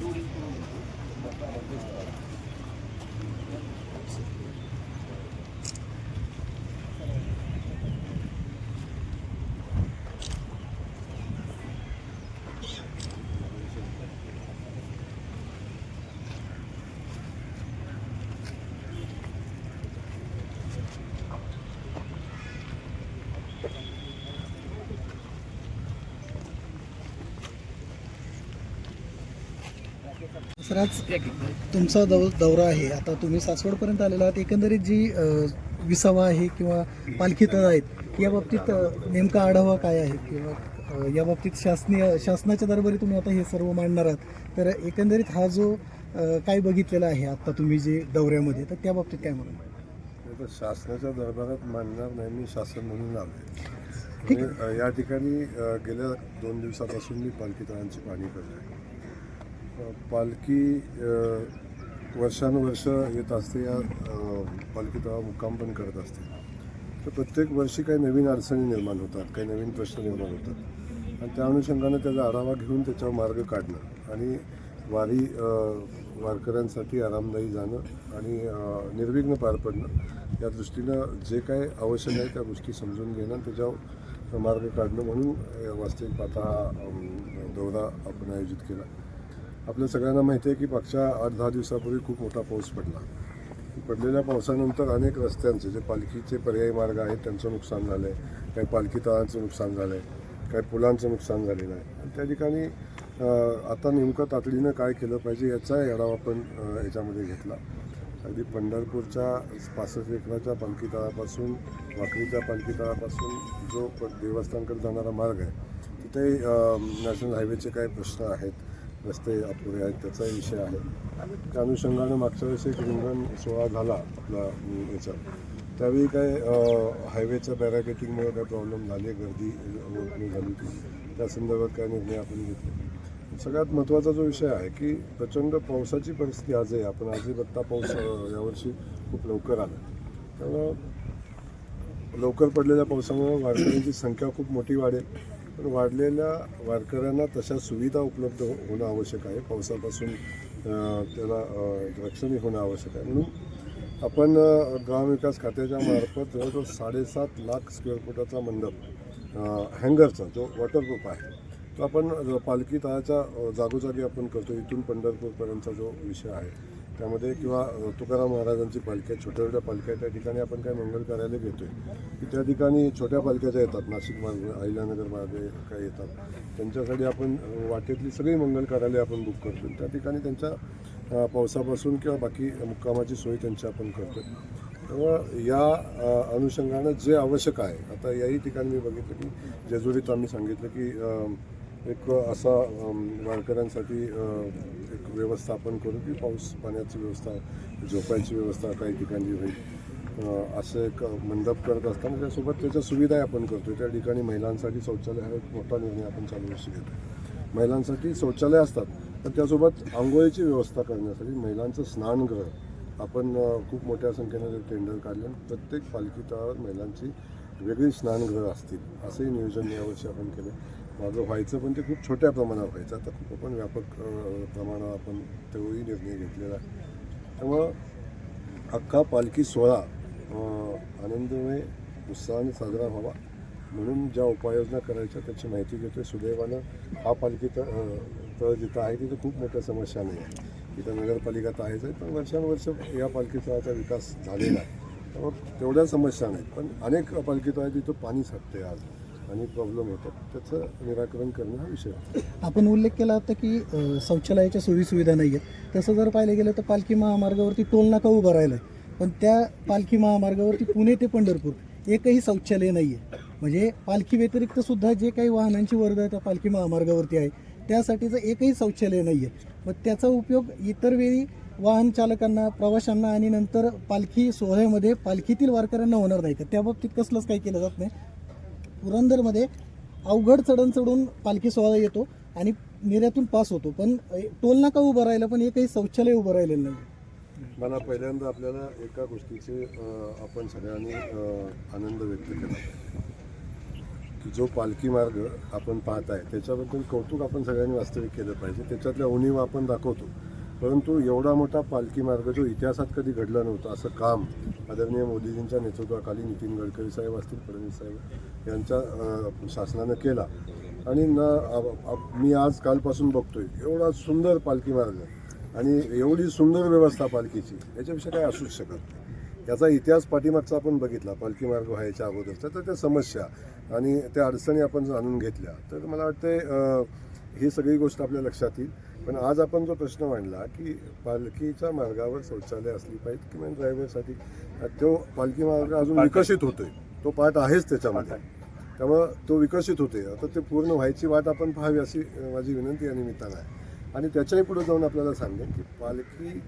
Gracias. Sir आज तुमचा दौ दौरा आहे. आता तुम्ही सासवडपर्यंत आलेला आहात. एकंदरीत जी विसावा आहे किंवा पालखी तळ आहेत या बाबतीत नेमका आढावा काय आहे? किंवा या बाबतीत शासनीय शासनाच्या दरबारी तुम्ही आता हे सर्व मांडणार आहात. तर एकंदरीत हा जो काय बघितलेला आहे आता तुम्ही जे दौऱ्यामध्ये तर त्या बाबतीत काय म्हणून? शासनाच्या दरबारात मांडणार नाही. मी शासन म्हणून अ, या ठिकाणी गेल्या दोन दिवसापासून मी पालखी तळांची पाहणी करतोय. अ, पालखी वर्षानुवर्ष येत असते. या पालखी तेव्हा मुक्काम पण करत असते. तर प्रत्येक वर्षी काही नवीन अडचणी निर्माण होतात काही नवीन प्रश्न निर्माण होतात. आणि त्या अनुषंगाने त्याचा आढावा घेऊन त्याच्यावर मार्ग काढणं आणि वारी वारकऱ्यांसाठी आरामदायी जाणं आणि निर्विघ्न पार पडणं या दृष्टीनं जे काय आवश्यक आहे त्या गोष्टी समजून घेणं त्याच्यावर मार्ग काढणं म्हणून वास्तविक पाता दौरा आपण आयोजित केला. आपल्या सगळ्यांना माहिती आहे की मागच्या आठ दहा दिवसापूर्वी खूप मोठा पाऊस पडला. पडलेल्या पावसानंतर अनेक रस्त्यांचे जे पालखीचे पर्यायी मार्ग आहेत त्यांचं नुकसान झालं आहे काही पालखी तळांचं नुकसान झालं आहे काही पुलांचं नुकसान झालेलं आहे. आणि त्या ठिकाणी आता नेमकं तातडीनं काय केलं पाहिजे याचा आढावा आपण याच्यामध्ये घेतला. अगदी पंढरपूरच्या पासष्ट एकराच्या पालखी तळापासून वाकरीच्या पालखी तळापासून जो देवस्थानकडे जाणारा मार्ग आहे तिथे नॅशनल हायवेचे काही प्रश्न आहेत. रस्ते अपुरे आहेत त्याचा विषय आहे. त्या अनुषंगानं मागच्या वेळेस एक रिंगण सोहळा झाला आपला याचा त्यावेळी काय हायवेच्या बॅरागेटिंगमुळे काय प्रॉब्लेम झाले गर्दी झाली होती. त्या संदर्भात काय निर्णय आपण घेतले? सगळ्यात महत्त्वाचा जो विषय आहे की प्रचंड पावसाची परिस्थिती आज आहे. आपण आजही बघता पाऊस यावर्षी खूप लवकर आला. त्यामुळं लवकर पडलेल्या पावसामुळे वारकऱ्यांची संख्या खूप मोठी वाढेल. पण वाढलेल्या वारकऱ्यांना तशा सुविधा उपलब्ध हो-, होणं आवश्यक आहे. पावसापासून त्याला रक्षणही होणं आवश्यक आहे. म्हणून आपण अं, ग्रामविकास खात्याच्या मार्फत जवळजवळ साडेसात लाख स्क्वेअर फुटाचा मंडप हँगरचा जो वॉटरप्रूफ आहे तो आपण पालखी तळाच्या जागोजागी आपण करतो. इथून पंढरपूरपर्यंतचा जो विषय आहे त्यामध्ये किंवा तुकाराम महाराजांची पालख्या छोट्या छोट्या पालख्या त्या ठिकाणी आपण काय मंगल कार्यालय घेतोय. की त्या ठिकाणी छोट्या पालख्या ज्या येतात नाशिक मार्गे अहिल्यानगर मार्गे काय येतात त्यांच्यासाठी आपण वाटेतली सगळी मंगल कार्यालय आपण बुक करतो त्या ठिकाणी त्यांच्या पावसापासून किंवा बाकी मुक्कामाची सोय त्यांची आपण करतो त्यामुळं या अनुषंगानं जे आवश्यक आहे आता याही ठिकाणी मी बघितलं की जेजुरीत आम्ही सांगितलं की एक असा वारकऱ्यांसाठी एक व्यवस्थापन करू की पाऊस पाण्याची व्यवस्था झोपायची व्यवस्था काही ठिकाणी होईल. असं एक मंडप करत असताना त्यासोबत त्याच्या सुविधाही आपण करतो त्या ठिकाणी महिलांसाठी शौचालय हा एक मोठा निर्णय आपण चालू वर्षी घेतो महिलांसाठी शौचालय असतात तर त्यासोबत आंघोळीची व्यवस्था करण्यासाठी महिलांचं स्नानगृह. आपण खूप मोठ्या संख्येने टेंडर काढले प्रत्येक पालखी तळावर महिलांची वेगळी स्नानगृह असतील असंही नियोजन यावर्षी आपण केलं. माझं व्हायचं पण ते खूप छोट्या प्रमाणावर व्हायचं. आता खूप आपण व्यापक प्रमाणावर आपण तेवढी निर्णय घेतलेला. आहे त्यामुळं अख्खा पालखी सोहळा आनंदमय उत्साहाने साजरा व्हावा. म्हणून ज्या उपाययोजना करायच्या त्याची माहिती घेतोय. सुदैवानं हा पालखी तर तळ जिथं आहे तिथं खूप मोठ्या समस्या नाही आहे इथं नगरपालिका तर आहेच आहे पण वर्षानुवर्ष या पालखी तळाचा विकास झालेला आहे. तेवढ्या समस्या नाहीत. पण अनेक पालखी तळ आहे तिथं पाणी साठते आज आणि प्रॉब्लेम होतात त्याचं निराकरण करणं हा विषय आपण उल्लेख केला होता की शौचालयाच्या सोयीसुविधा नाही आहेत तसं जर पाहिलं गेलं तर पालखी महामार्गावरती टोल नाका उभं राहिलं आहे पण त्या पालखी महामार्गावरती पुणे ते पंढरपूर एकही शौचालय नाही आहे म्हणजे पालखी व्यतिरिक्त सुद्धा जे काही वाहनांची वर्दळ त्या पालखी महामार्गावरती आहे त्यासाठीचं एकही शौचालय नाही आहे मग त्याचा उपयोग इतर वेळी वाहन चालकांना प्रवाशांना आणि नंतर पालखी सोहळ्यामध्ये पालखीतील वारकऱ्यांना होणार नाही. का त्या बाबतीत कसलंच काही केलं जात नाही. पुरंदरमध्ये अवघड चढण चढून पालखी सोहळा येतो आणि निर्यातून पास होतो. पण टोल नाका उभं राहिलं पण एकही शौचालय उभं राहिलेलं नाही. मला पहिल्यांदा आपल्याला एका गोष्टीचे आपण सगळ्यांनी आनंद व्यक्त केला. की जो पालखी मार्ग आपण पाहत आहे त्याच्याबद्दल कौतुक आपण सगळ्यांनी वास्तविक केलं पाहिजे. त्याच्यातल्या उणीव आपण दाखवतो. परंतु एवढा मोठा पालखी मार्ग जो इतिहासात कधी घडला नव्हता असं काम आदरणीय मोदीजींच्या नेतृत्वाखाली नितीन गडकरी साहेब असतील फडणवीस साहेब यांच्या शासनानं केला. आणि न मी आज कालपासून बघतोय एवढा सुंदर पालखी मार्ग आणि एवढी सुंदर व्यवस्था पालखीची याच्यापेक्षा काय असूच शकत नाही. याचा इतिहास पाठीमागचा आपण बघितला पालखी मार्ग व्हायच्या अगोदरचा तर त्या समस्या आणि त्या अडचणी आपण जाणून घेतल्या. तर मला वाटते ही सगळी गोष्ट आपल्या लक्षात येईल. पण आज आपण जो प्रश्न मांडला की पालखीच्या मार्गावर शौचालय असली पाहिजे किंवा ड्रायव्हरसाठी तो पालखी मार्ग अजून विकसित होतोय. तो पार्ट आहेच त्याच्यामध्ये. त्यामुळं तो विकसित होते आता ते पूर्ण व्हायची वाट आपण पाहावी अशी माझी विनंती या निमित्तानं आहे. आणि त्याच्याही पुढे जाऊन आपल्याला सांगेन की पालखी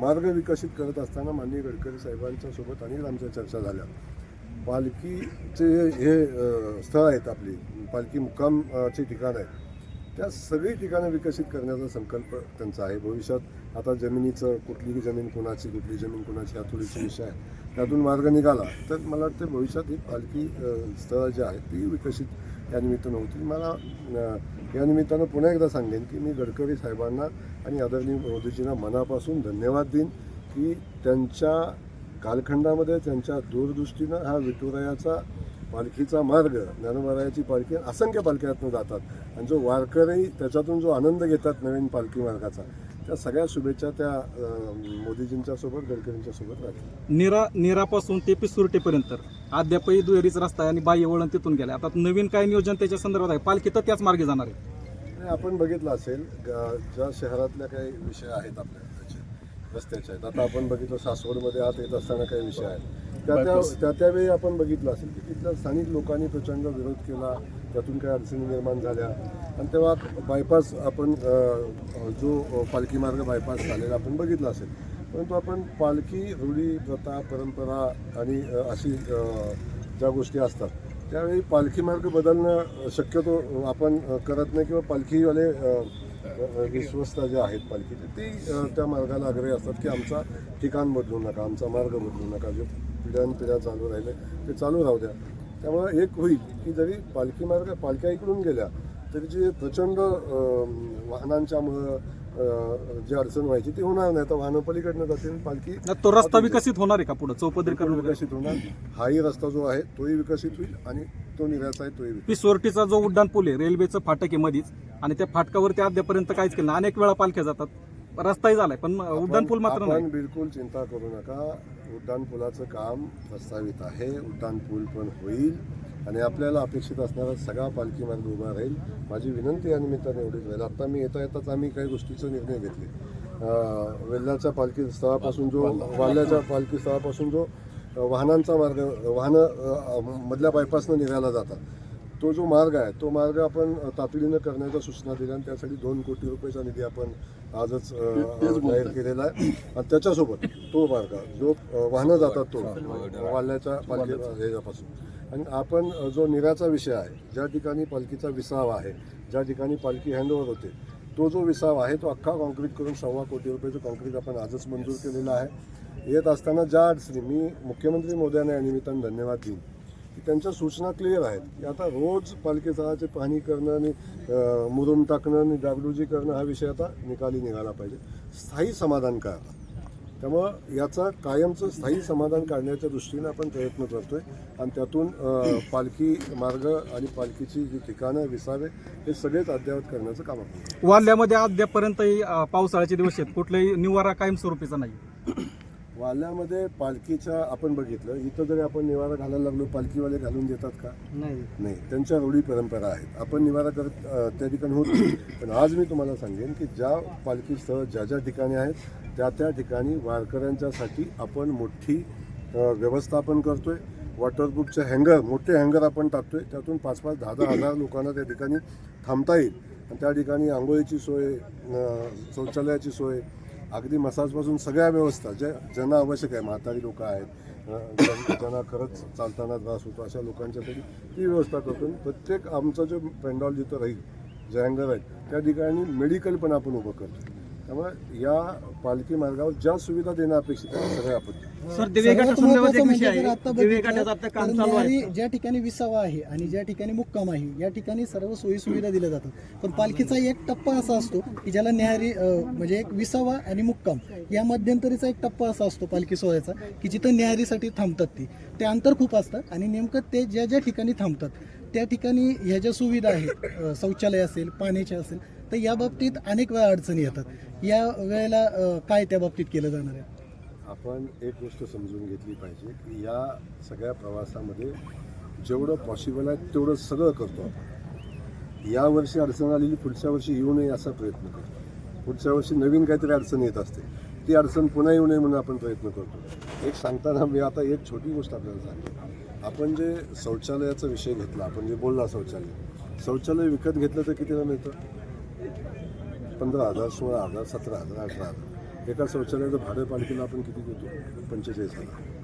मार्ग विकसित करत असताना माननीय गडकरी साहेबांच्या सोबत अनेक आमच्या चर्चा झाल्या. पालखीचे हे स्थळ आहेत आपली पालखी मुक्कामचे ठिकाण आहेत. त्या सगळी ठिकाणं विकसित करण्याचा संकल्प त्यांचा आहे. भविष्यात आता जमिनीचं कुठली जमीन कोणाची कुठली जमीन कोणाची हा थोडीशी विषय आहे. त्यातून मार्ग निघाला. तर मला वाटतं भविष्यात ही पालखी स्थळं जी आहेत ती विकसित या निमित्तानं होतील. मला या निमित्तानं पुन्हा एकदा सांगेन की मी गडकरी साहेबांना आणि आदरणीय मोदीजींना मनापासून धन्यवाद देईन की त्यांच्या कालखंडामध्ये त्यांच्या दूरदृष्टीनं हा विठुरायाचा पालखीचा मार्ग ज्ञानोबारायाची पालखी असंख्य पालख्यातनं जातात. आणि जो वारकरी त्याच्यातून जो आनंद घेतात नवीन पालखी मार्गाचा त्या सगळ्या शुभेच्छा त्या मोदीजींच्या सोबत गडकरींच्या सोबत राहतील. निरा निरापासून ते पिसुर्टेपर्यंत. अद्यापही दुहेरीच रस्ता आहे आणि बाह्य वळण तिथून गेलं आता नवीन काय नियोजन त्याच्या संदर्भात आहे? पालखी तर त्याच मार्गे जाणार आहे. आपण बघितलं असेल ज्या शहरातल्या काही विषय आहेत आपल्या ह्याचे, रस्त्याचे आहेत. आता आपण बघितलं सासवडमध्ये आत येत असताना काही विषय आहेत. त्या त्या त्या त्यावेळी आपण बघितलं असेल की तिथल्या स्थानिक लोकांनी प्रचंड विरोध केला त्यातून काही अडचणी निर्माण झाल्या. आणि तेव्हा बायपास आपण जो पालखी मार्ग बायपास झालेला आपण बघितला असेल. परंतु आपण पालखी रूढी प्रथा परंपरा आणि अशी ज्या गोष्टी असतात त्यावेळी पालखी मार्ग बदलणं शक्यतो आपण करत नाही किंवा पालखीवाले विश्वस्त जे आहेत पालखीचे ते त्या मार्गाला आग्रही असतात की आमचा ठिकाण बदलू नका आमचा मार्ग बदलू नका. जे पिढ्यानपिढ्या चालू राहिले ते चालू राहू द्या. त्यामुळे एक होईल की जरी पालखी मार्ग पालख्या इकडून गेल्या तरी जे प्रचंड वाहनांच्यामुळं जी अडचण व्हायची ती होणार नाही. तर वाहनं पलीकडनं जातील पालखी तो रस्ता विकसित होणार आहे का पुढे? चौपदरीकरण? विकसित होणार. हाही रस्ता जो आहे तोही विकसित होईल आणि तो निर्याचा आहे तोही विकसित पिसोर्टीचा जो उड्डाण पूल आहे रेल्वेचं फाटक आहे मधीच आणि त्या फाटकावरती अद्यापर्यंत काहीच केलं. अनेक वेळा पालख्या जातात. रस्ताही झालाय पण उड्डाण पूल मात्र आपण बिलकुल चिंता करू नका. उड्डाण पुलाचं काम प्रस्तावित आहे. उड्डाण पूल पण होईल. आणि आपल्याला अपेक्षित असणारा सगळा पालखी मार्ग उभा राहील. माझी विनंती या निमित्ताने एवढीच राहील. आता मी येता येताच आम्ही काही गोष्टीचे निर्णय घेतले. वेल्ल्याच्या पालखी स्थळापासून जो वाल्याच्या पालखी स्थळापासून जो वाहनांचा मार्ग वाहनं मधल्या बायपासनं निघायला जातात. तो जो मार्ग आहे तो मार्ग आपण तातडीनं करण्याच्या सूचना दिल्या आणि त्यासाठी दोन कोटी रुपयाचा निधी आपण आजच जाहीर केलेला आहे. आणि त्याच्यासोबत तो मार्ग जो वाहनं जातात तो वाल्याच्या पालखी ह्याच्यापासून आणि आपण जो निराचा विषय आहे ज्या ठिकाणी पालखीचा विसाव आहे ज्या ठिकाणी पालखी हँडओव्हर होते तो जो विसाव आहे तो अख्खा कॉन्क्रीट करून सव्वा कोटी रुपयाचं कॉन्क्रीट आपण आजच मंजूर केलेलं आहे. येत असताना ज्या अडचणी मी मुख्यमंत्री मोदयांना या निमित्तानं धन्यवाद देईन की त्यांच्या सूचना क्लिअर आहेत की आता रोज पालखी स्थळाची पाहणी करणं आणि मुरुम टाकणं आणि डागडुजी करणं हा विषय आता निकाली निघाला पाहिजे. स्थायी समाधान करा त्यामुळं याचा कायमचं स्थायी समाधान काढण्याच्या दृष्टीने आपण प्रयत्न करतो आहे आणि त्यातून पालखी मार्ग आणि पालखीची जी ठिकाणं विसावे हे सगळेच अद्ययावत करण्याचं काम आपण वाल्यामध्ये अद्यापर्यंतही पावसाळ्याचे दिवस आहेत. कुठलाही निवारा कायमस्वरूपीचा नाही. वाल्यामध्ये पालखीच्या आपण बघितलं इथं जरी आपण निवारा घालायला लागलो पालखीवाले घालून देतात का? नाही. नाही. त्यांच्या रूढी परंपरा आहेत. आपण निवारा करत त्या ठिकाणी होत. पण आज मी तुम्हाला सांगेन की ज्या पालखी स्थळ ज्या ज्या ठिकाणी आहेत त्या त्या ठिकाणी वारकऱ्यांच्यासाठी आपण मोठी अ, व्यवस्था आपण करतोय. वॉटरप्रूफचे हँगर मोठे हँगर आपण टाकतोय. त्यातून पाच पाच दहा दहा हजार लोकांना त्या ठिकाणी थांबता येईल. आणि त्या ठिकाणी आंघोळीची सोय शौचालयाची सोय अगदी मसाजपासून सगळ्या व्यवस्था ज्या ज्यांना आवश्यक आहे म्हातारी लोक आहेत ज्यांना खरंच चालताना त्रास होतो अशा लोकांच्यासाठी ती व्यवस्था करतो. प्रत्येक आमचा जो पेंडॉल जिथं राहील जे हँगर आहेत त्या ठिकाणी मेडिकल पण आपण उभं करतो. त्यामुळे या पालखी मार्गावर ज्या सुविधा देणं अपेक्षित आहे सगळ्या आपण. सर महत्त्वाचं म्हणजे जर आता बघितलं तर ज्या ठिकाणी विसावा आहे आणि ज्या ठिकाणी मुक्काम आहे या ठिकाणी सर्व सोयी सुविधा दिल्या जातात. पण पालखीचा एक टप्पा असा असतो की ज्याला न्याहारी अं, म्हणजे एक विसावा आणि मुक्काम या मध्यंतरीचा एक टप्पा असा असतो पालखी सोहळ्याचा की जिथं न्याहारीसाठी थांबतात ती. ते अंतर खूप असतं आणि नेमकं ते ज्या ज्या ठिकाणी थांबतात त्या ठिकाणी ह्या ज्या सुविधा आहेत अं, शौचालय असेल पाण्याचे असेल तर या बाबतीत अनेक वेळा अडचणी येतात. या वेळेला काय त्या बाबतीत केलं जाणार आहे? आपण एक गोष्ट समजून घेतली पाहिजे की या सगळ्या प्रवासामध्ये जेवढं पॉसिबल आहे तेवढं सगळं करतो आपण. या वर्षी अडचण आलेली पुढच्या वर्षी येऊ नये असा प्रयत्न करतो. पुढच्या वर्षी नवीन काहीतरी अडचण येत असते. ती अडचण पुन्हा येऊ नये म्हणून आपण प्रयत्न करतो. एक सांगताना मी आता एक छोटी गोष्ट आपल्याला सांगतो. आपण जे शौचालयाचा विषय घेतला आपण जे बोलला शौचालय. शौचालय विकत घेतलं तर कितीला मिळतं? पंधरा हजार सोळा हजार सतरा हजार अठरा हजार. एका शौचालयाचं भाडं पालिकेला आपण किती देतो? पंचेचाळीस हजार.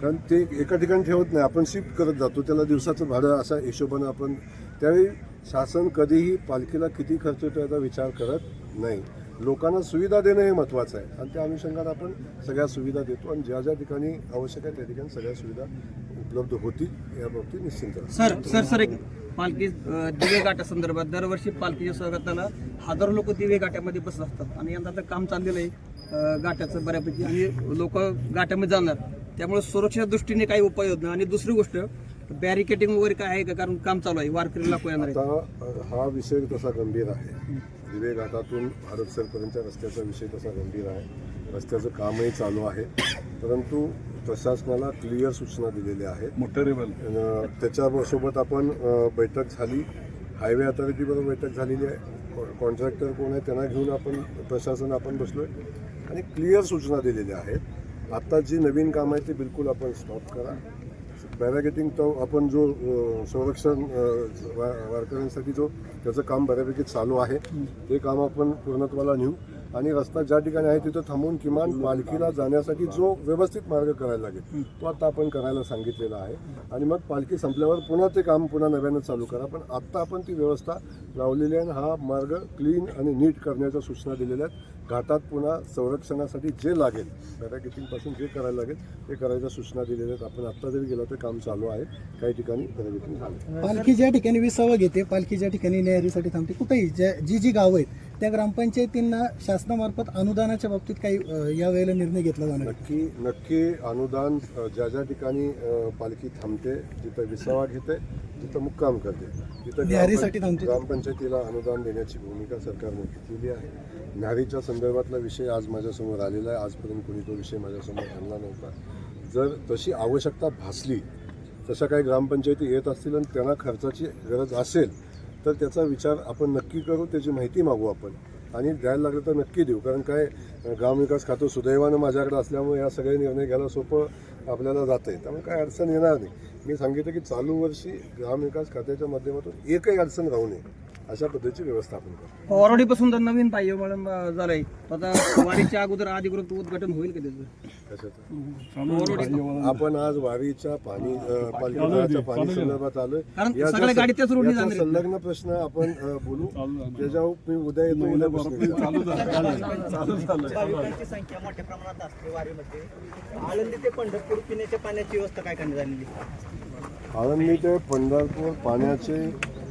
कारण ते एका ठिकाणी ठेवत नाही. आपण शिफ्ट करत जातो. त्याला दिवसाचं भाडं असा हिशोबानं आपण त्यावेळी शासन कधीही पालखीला किती खर्च येतो याचा विचार करत नाही. लोकांना सुविधा देणं हे महत्त्वाचं आहे. आणि त्या अनुषंगाने आपण सगळ्या सुविधा देतो. आणि ज्या ज्या ठिकाणी आवश्यक आहे त्या ठिकाणी सगळ्या सुविधा उपलब्ध होतील या बाबतीत निश्चिंत. सर सर सर एक पालखी दिवे घाटा संदर्भात दरवर्षी पालखीच्या स्वागताला हजारो लोक दिवे घाट्यामध्ये बसत असतात आणि यंदा तर काम चाललेलं आहे. घाटाचं बऱ्यापैकी आणि लोक घाट्यामध्ये जाणार. त्यामुळे सुरक्षेच्या दृष्टीने काही उपाययोजना आणि दुसरी गोष्ट बॅरिकेटिंग वगैरे काय आहे का? कारण काम चालू आहे वारकरी लाखो येणार आहेत. आता हा विषय तसा गंभीर आहे. दिवे घाटातून हडपसरपर्यंतच्या रस्त्याचा विषय तसा गंभीर आहे. रस्त्याचं कामही चालू आहे. परंतु प्रशासनाला क्लिअर सूचना दिलेल्या आहेत. मोटरेबल त्याच्यासोबत आपण बैठक झाली. हायवे अथॉरिटीबरोबर बैठक झालेली आहे. कॉन्ट्रॅक्टर कोण आहे त्यांना घेऊन आपण प्रशासन आपण बसलोय. आणि क्लिअर सूचना दिलेल्या आहेत. आता जी नवीन काम आहे ते बिलकुल आपण स्टॉप करा. बॅरिकेटिंग तो आपण जो संरक्षण वारकऱ्यांसाठी जो त्याचं काम बऱ्यापैकी चालू आहे ते काम आपण पूर्णत्वाला नेऊ. आणि रस्ता ज्या ठिकाणी आहे तिथं थांबून किमान पालखीला जाण्यासाठी जो व्यवस्थित मार्ग करायला लागेल तो आता आपण करायला सांगितलेला आहे. आणि मग पालखी संपल्यावर पुन्हा ते काम पुन्हा नव्यानं चालू करा. पण आत्ता आपण ती व्यवस्था लावलेली आहे आणि हा मार्ग क्लीन आणि नीट करण्याच्या सूचना दिलेल्या आहेत. घाटात पुन्हा संरक्षणासाठी जे लागेल बॅरिकेटिंगपासून जे करायला लागेल ते करायच्या सूचना दिलेल्या आहेत. आपण आत्ता जरी गेलो तर काम चालू आहे. काही ठिकाणी झालं. पालखी ज्या ठिकाणी विसावा घेते पालखी ज्या ठिकाणी न्याहारीसाठी थांबते कुठेही ज्या जी जी गावं आहेत त्या ग्रामपंचायतींना शासनामार्फत अनुदानाच्या बाबतीत काही अ, या वेळेला निर्णय घेतला जाणार. नक्की नक्की अनुदान ज्या ज्या ठिकाणी पालखी थांबते जिथं विसावा घेते तिथं मुक्काम करते तिथं. ग्रामपंचायतीला अनुदान देण्याची भूमिका सरकारने घेतलेली आहे न्याहारीच्या संदर्भातला विषय आज माझ्यासमोर आलेला आहे आजपर्यंत कोणी तो विषय माझ्यासमोर आणला नव्हता जर तशी आवश्यकता भासली तशा काही ग्रामपंचायती येत असतील आणि त्यांना खर्चाची गरज असेल तर त्याचा विचार आपण नक्की करू त्याची माहिती मागू आपण. आणि द्यायला लागलं तर नक्की देऊ कारण काय ग्रामविकास खातं सुदैवानं माझ्याकडे असल्यामुळे या सगळे निर्णय घ्यायला सोपं आपल्याला जात आहे. त्यामुळे काय अडचण येणार नाही. मी सांगितलं की चालू वर्षी ग्रामविकास खात्याच्या माध्यमातून एकही अडचण राहू नये. अशा पद्धतीची व्यवस्था आपण करू पवारवाडीपासून तर नवीन पाहिजे म्हणून झालंय. आता वारीच्या अगोदर अधिकृत उद्घाटन होईल का त्याचं? कशाचं? आपण आज वारीच्या पाणी अ, पालखीच्या पाणी संदर्भात आलोय. कारण याचा सगळ्या गाडी त्याच रोडने याचा जाणार. आहेत. संलग्न प्रश्न आपण अ, बोलू. त्याच्यावर मी उद्या येतो उद्या प्रश्न भाविकांची संख्या मोठ्या प्रमाणात असते वारीमध्ये. आळंदी ते पंढरपूर पिण्याच्या पाण्याची व्यवस्था काय करण्यात आलेली आळंदी ते पंढरपूर पाण्याचे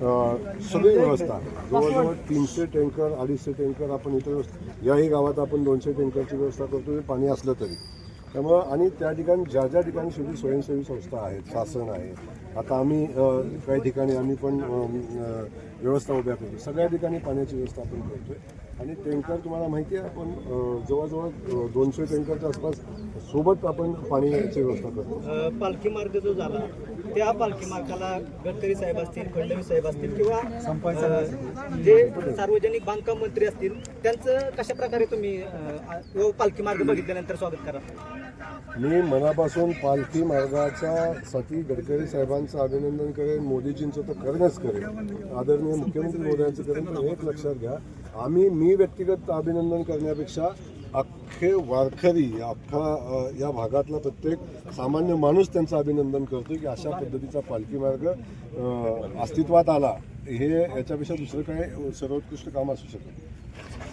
सगळी व्यवस्था. जवळजवळ तीनशे टँकर अडीचशे टँकर आपण इथे याही गावात आपण दोनशे टँकरची व्यवस्था करतो पाणी असलं तरी. त्यामुळं आणि त्या ठिकाणी ज्या ज्या ठिकाणी शेवटी स्वयंसेवी संस्था आहेत शासन आहे आता आम्ही काही ठिकाणी आम्ही पण व्यवस्था उभ्या करतो. सगळ्या ठिकाणी पाण्याची व्यवस्था आपण करतोय. आणि टँकर तुम्हाला माहिती आहे आपण जवळजवळ दोनशे टँकरच्या आसपास सोबत आपण पाण्याची व्यवस्था करतो. पालखी मार्ग जो झाला त्या पालखी मार्गाला गडकरी साहेब असतील फडणवीस साहेब असतील किंवा अ, जे सार्वजनिक बांधकाम मंत्री असतील त्यांचं कशा प्रकारे तुम्ही अ, व पालखी मार्ग बघितल्यानंतर स्वागत करा मी मनापासून पालखी मार्गाच्या साठी गडकरी साहेबांचं अभिनंदन करेन मोदीजींचं तर करणंच करेन. आदरणीय मुख्यमंत्री मोदयांचं करेन पण एक लक्षात घ्या. आम्ही मी व्यक्तिगत अभिनंदन करण्यापेक्षा हे वारकरी अख्खा या भागातला प्रत्येक सामान्य माणूस त्यांचं अभिनंदन करतो की अशा पद्धतीचा पालखी मार्ग अस्तित्वात आला. हे याच्यापेक्षा दुसरं काय सर्वोत्कृष्ट काम असू शकत